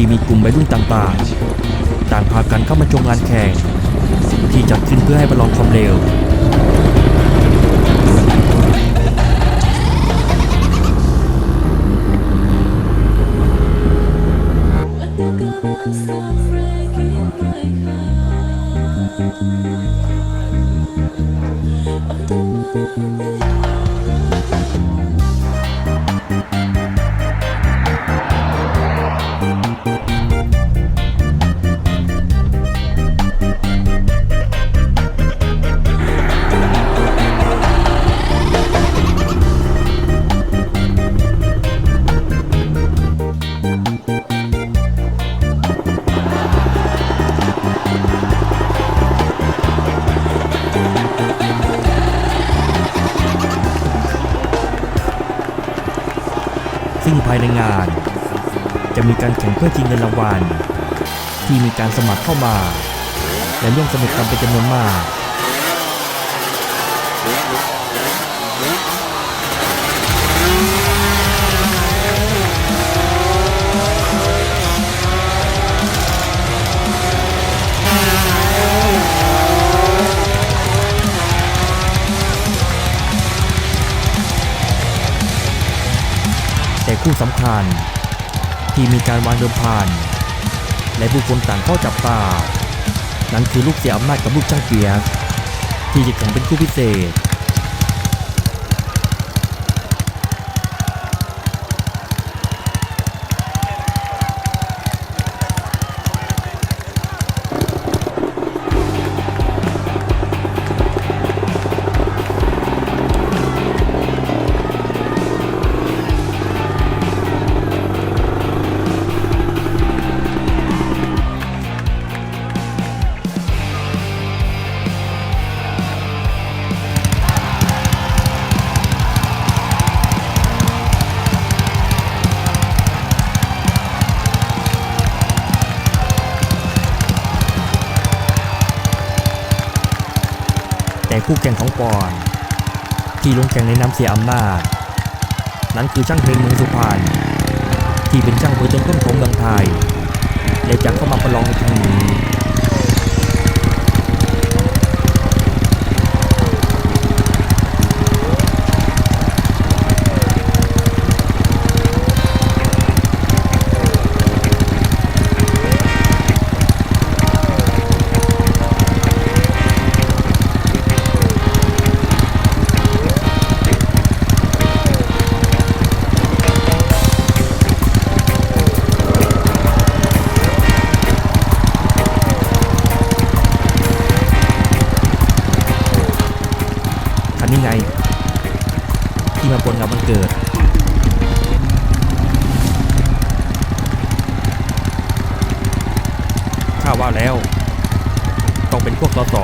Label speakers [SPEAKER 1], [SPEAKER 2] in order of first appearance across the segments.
[SPEAKER 1] ที่มีกลุ่มวัยรุ่นต่างๆ ต่างพากันเข้ามาชมงานแข่ง ที่จัดขึ้นเพื่อให้ประลองความเร็ว เพื่อชิงเงินรางวัลที่มีการสมัครเข้ามา และร่วมสนุกกันเป็นจำนวนมาก แต่คู่สำคัญ ที่มีการวางเดิมพันและผู้คนต่างเข้าจับตา นั้นคือลูกเสียอำนาจกับลูกช่างเปียกที่จะแข่งเป็นคู่พิเศษ คู่แข่งของปอนที่ลงแข่งในน้ำเสียอำนาจ นั้นคือช่างเพลงเมืองสุพรรณที่เป็นช่างเพลงต้นของเมืองไทยและจะเข้ามาประลองในครั้งนี้ ข้าว่าแล้ว ต้องเป็นพวกสส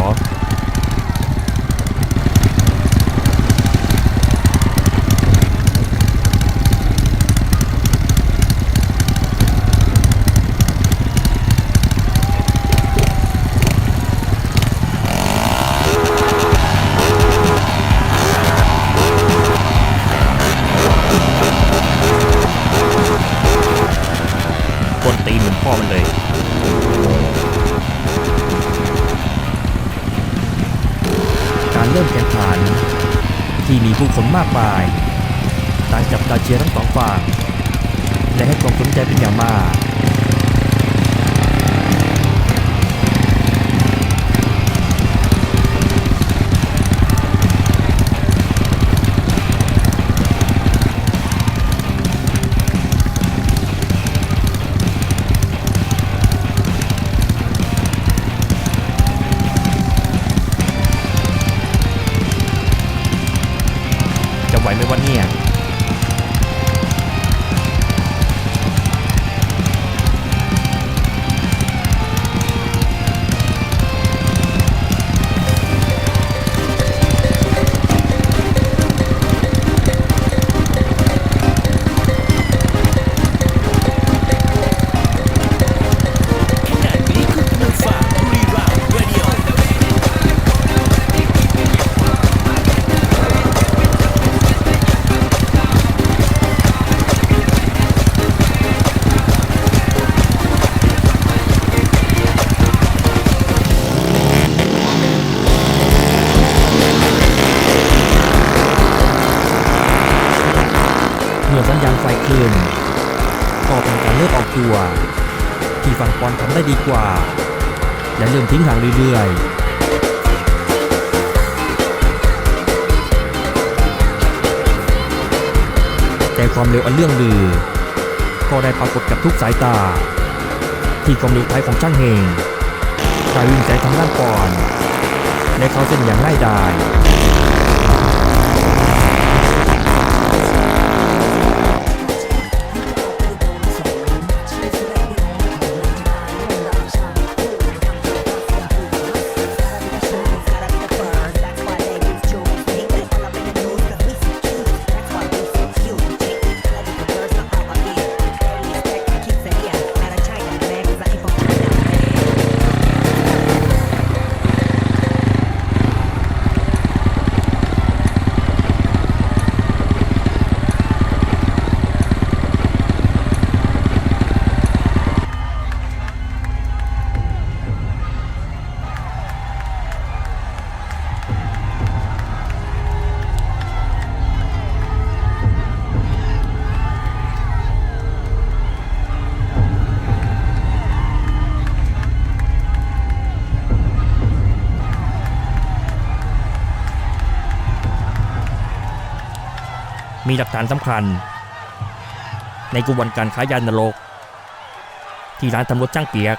[SPEAKER 1] ที่มีผู้คนมากมายต่างจับตาเชียร์ทั้งสองฝั่งและให้ความสนใจเป็นอย่างมาก ทิ้งห่างเรื่อยๆแต่ความเร็วอันเรื่องลือ ก็ได้ปรากฏกับทุกสายตา ที่ความเร็วท้ายของช่างเฮงการวิ่งใจทางด้านก่อน และเขาเส้นอย่างง่ายดาย มีหลักฐานสำคัญ ในกระบวนการค้ายานรก ที่ร้านตำรวจจ้างเปียก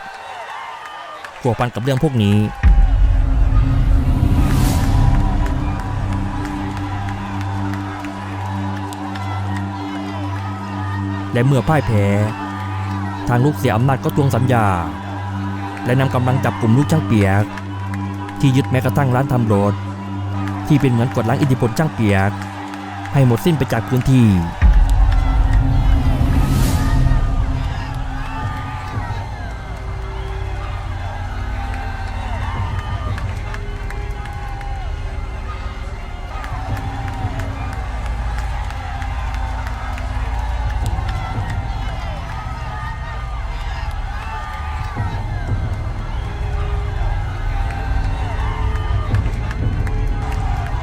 [SPEAKER 1] กัวพันกับเรื่องพวกนี้ และเมื่อพ่ายแพ้ ทางลูกเสียอำนาจก็ทวงสัญญา และนำกำลังจับกลุ่มลูกช่างเปียก ที่ยึดแม้กระทั่งร้านทำรถ ที่เป็นเหมือนกดล้างอิทธิพลช่างเปียก ให้หมดสิ้นไปจากพื้นที่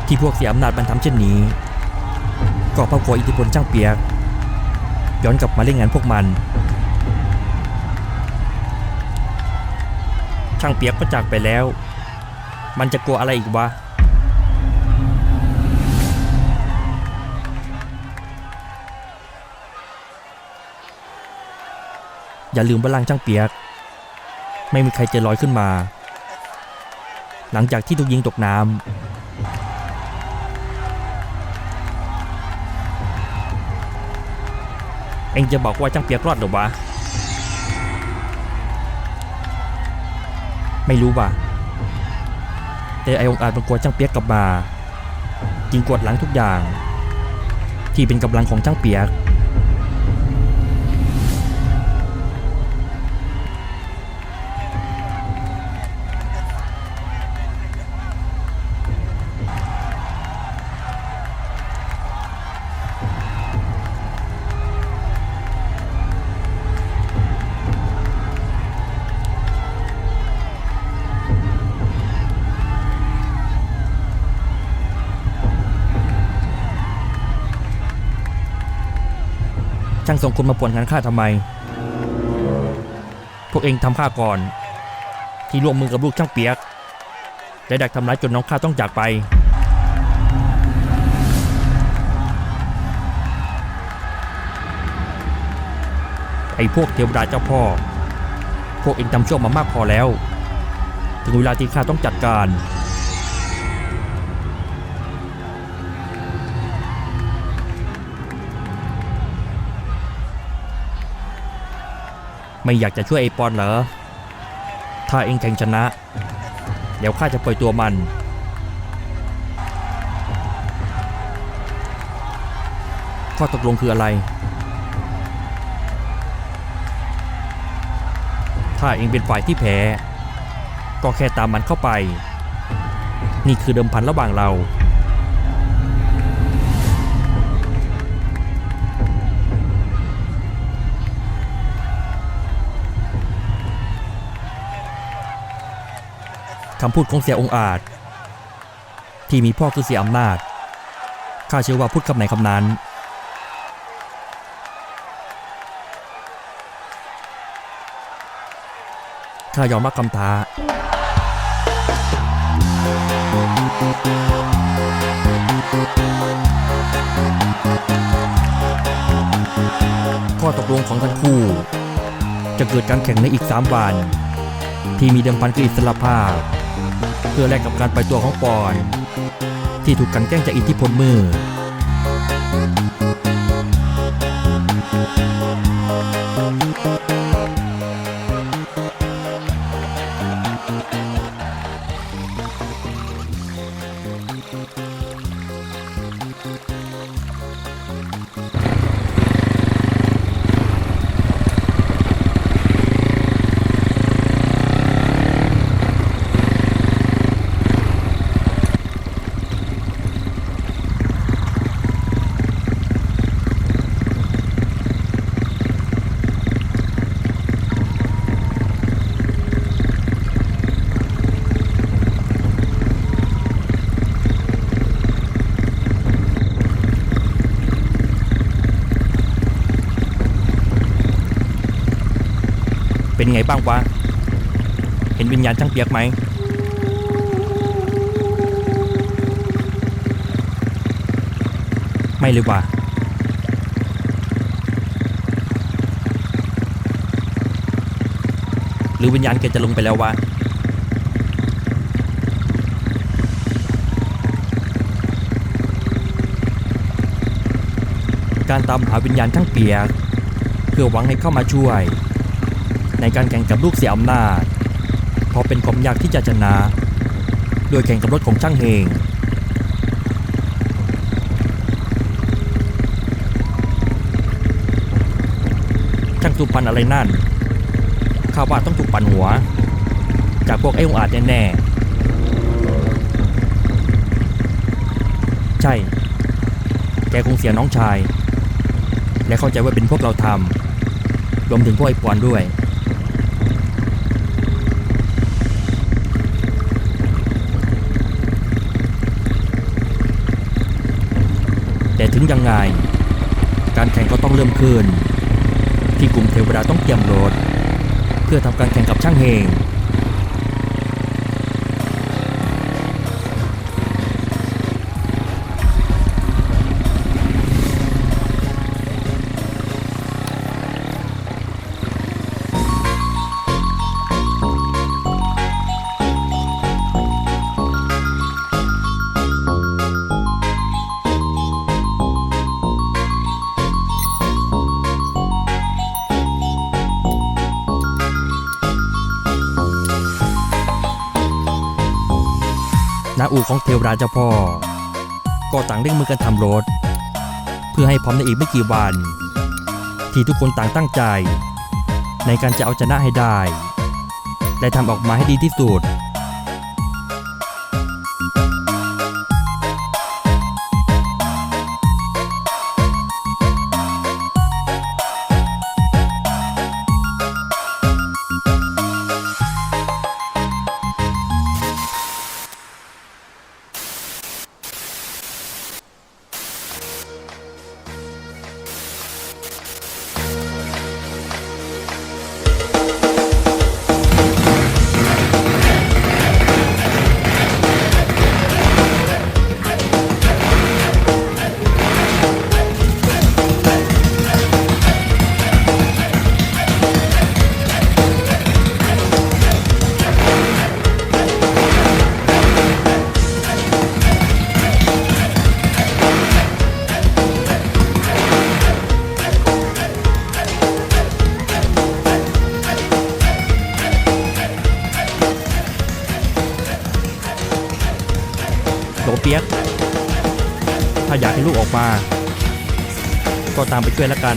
[SPEAKER 1] ที่พวกเสียอำนาจมันทำเช่นนี้ ก็เพราะกลัวอิทธิพลช่างเปียก ย้อนกลับมาเล่นงานพวกมัน ช่างเปียกก็จากไปแล้ว มันจะกลัวอะไรอีกวะอย่าลืมว่าล่างช่างเปียก ไม่มีใครจะลอยขึ้นมา หลังจากที่ถูกยิงตกน้ำ เองจะบอกว่าช่างเปียกรอดหรือวะ ไม่รู้ว่ะ แต่ไอองค์อาจมันกลัวช่างเปียกกลับมาจิงกวดหลังทุกอย่าง ที่เป็นกำลังของช่างเปียก ช่างส่งคนมาป่วนงานข้าทำไม พวกเองทำข้าก่อน ที่ร่วมมือกับลูกช่างเปียกและดักทำร้ายจนน้องข้าต้องจากไป ไอ้พวกเทวดาเจ้าพ่อ พวกเองทำชั่วมามากพอแล้ว ถึงเวลาที่ข้าต้องจัดการ ไม่อยากจะช่วยไอปอนเหรอ ถ้าเองแข่งชนะ เดี๋ยวข้าจะปล่อยตัวมัน ข้อตกลงคืออะไร ถ้าเองเป็นฝ่ายที่แพ้ ก็แค่ตามมันเข้าไป นี่คือเดิมพันระหว่างเรา คำพูดของเสียองอาจ ที่มีพ่อคือเสียอำนาจ ข้าเชื่อว่าพูดคำไหนคำนั้น ข้ายอมรับคำท้า ข้อตกลงของทั้งคู่ จะเกิดการแข่งในอีก 3 วัน ที่มีเดิมพันคืออิสรภาพ เพื่อแลกกับการปล่อยตัวของปอน ที่ถูกกันแกล้งจากอิทธิพลมือ ไงบ้างวะ เห็นวิญญาณช่างเปียกไหม ไม่เลยว่ะหรือวิญญาณแกจะลงไปแล้ววะการตามหาวิญญาณช่างเปียกเพื่อหวังให้เข้ามาช่วย ในการแข่งกับลูกเสียอำนาจ เพราะเป็นความยากที่จะชนะ โดยแข่งกับรถของช่างเฮงช่างสุพรรณอะไรนั่นข้าว่าต้องถูกปั่นหัว จากพวกไอ้องอาจแน่ๆใช่ แกคงเสียน้องชาย และเข้าใจว่าเป็นพวกเราทำรวมถึงพวกไอ้ปอนด้วย ถึงยังไง การแข่งก็ต้องเริ่มขึ้น ที่กลุ่มเทวดาต้องเตรียมรถ เพื่อทำการแข่งกับช่างเฮงูของเทวราชเจ้าพ่อ ก็ต่างเร่งมือกันทำรถ เพื่อให้พร้อมในอีกไม่กี่วัน ที่ทุกคนต่างตั้งใจ ในการจะเอาชนะให้ได้ และทำออกมาให้ดีที่สุด มา ก็ตามไปช่วยแล้วกัน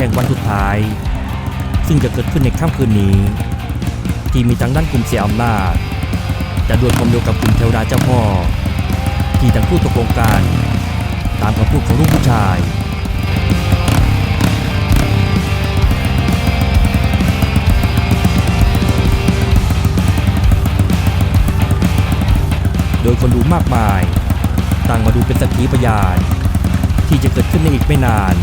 [SPEAKER 1] แข่งวันสุดท้าย ซึ่งจะเกิดขึ้นในค่ำคืนนี้ ที่มีทางด้านกลุ่มเสียอำนาจจะดวลความเร็วกับกลุ่มเทวดาเจ้าพ่อ ที่ทั้งคู่ตกลงกันตามคำพูดของลูกผู้ชายโดยคนดูมากมาย ต่างมาดูเป็นสักขีพยาน ที่จะเกิดขึ้นในอีกไม่นาน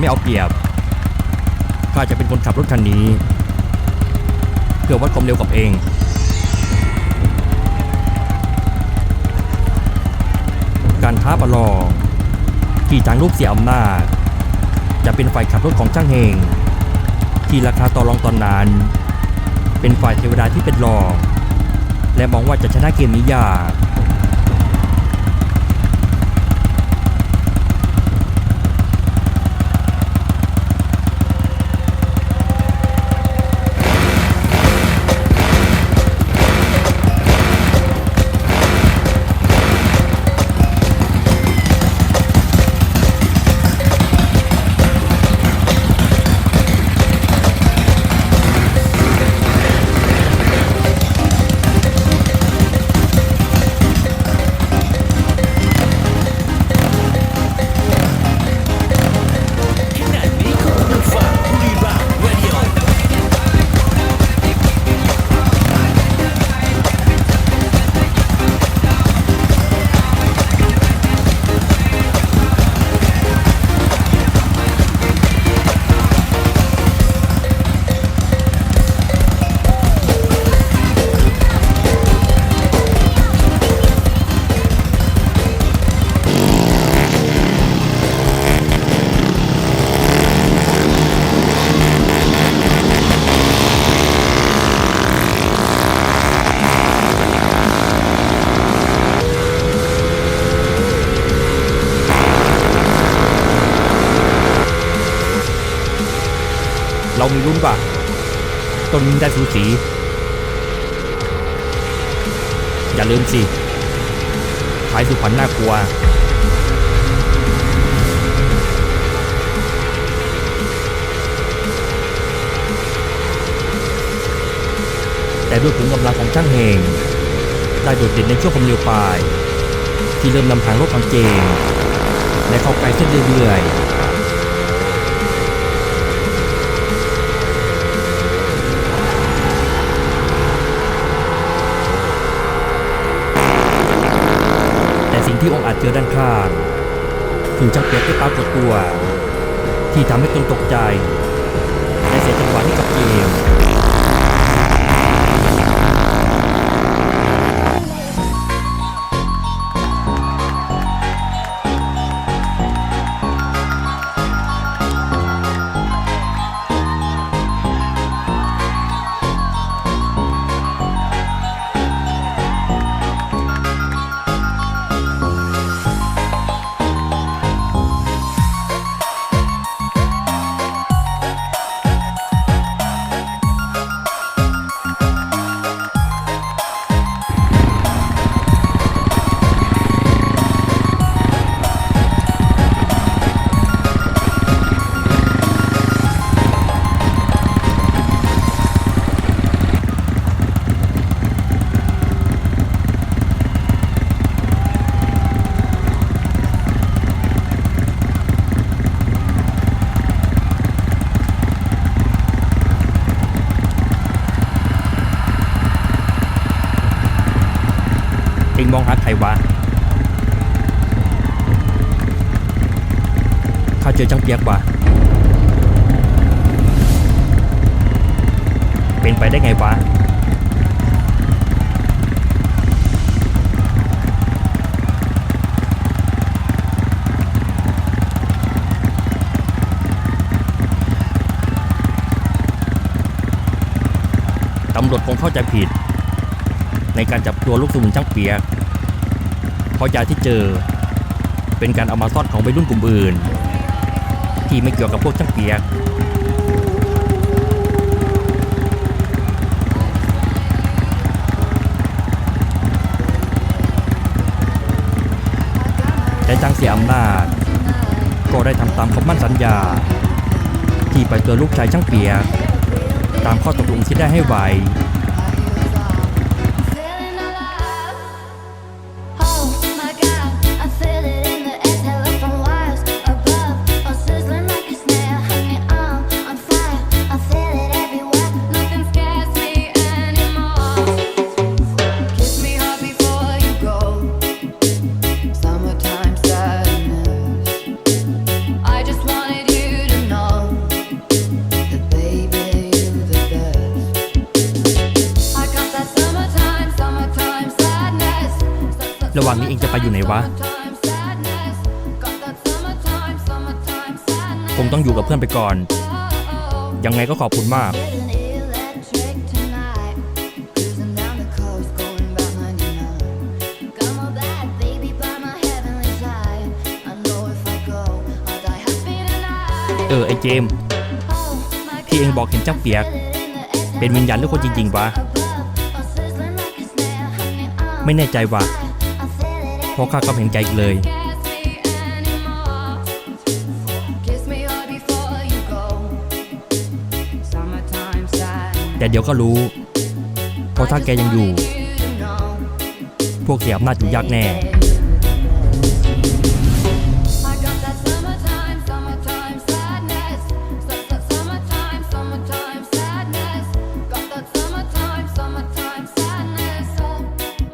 [SPEAKER 1] ไม่เอาเปรียบ ข้าจะเป็นคนขับรถคันนี้ เพื่อวัดความเร็วกับเอง การท้าประลองที่ทางลูกเสียอำนาจ จะเป็นฝ่ายขับรถของช่างเฮงที่ราคาต่อรองตอนนั้น เป็นฝ่ายเทวดาที่เป็นรองและมองว่าจะชนะเกมนี้ยาก ต้นนี้ได้สูสี อย่าลืมสิท้ายสุพรรณน่ากลัว แต่ด้วยขุมกำลังของช่างเฮงได้โดดเด่นในช่วงความเร็วปลาย ที่เริ่มนำทางรถของเจมส์และเข้าไกลขึ้นเรื่อยๆ ที่องค์อาจเจอด้านข้างคือจังเปียกได้ปรากฏตัว ที่ทำให้ตนตกใจำ
[SPEAKER 2] รวจคงเข้าใจผิด ในการจับตัวลูกสมุนช่างเปียก เพราะยาที่เจอเป็นการเอามาซ่อนของวัยรุ่นกลุ่มอื่น ที่ไม่เกี่ยวกับพวกช่างเปียก แต่จังเสียอำนาจ ก็ได้ทำตามคำมั่นสัญญา ที่ไปเจอลูกชายช่างเปียก ตามข้อตกลงที่ได้ให้ไวู้่กับเพื่อนไปก่อน ยังไงก็ขอบคุณมาก เออ ไอเจม ที่เองบอกเห็นเจ้าเปียก เป็นวิญญาณหรือคนจริง ๆ วะ ไม่แน่ใจว่ะเพราะข้าก็เห็นใจเลย แต่เดี๋ยวก็รู้ เพราะถ้าแกยังอยู่ พวกเสียอำนาจอยู่ยาก
[SPEAKER 1] แน่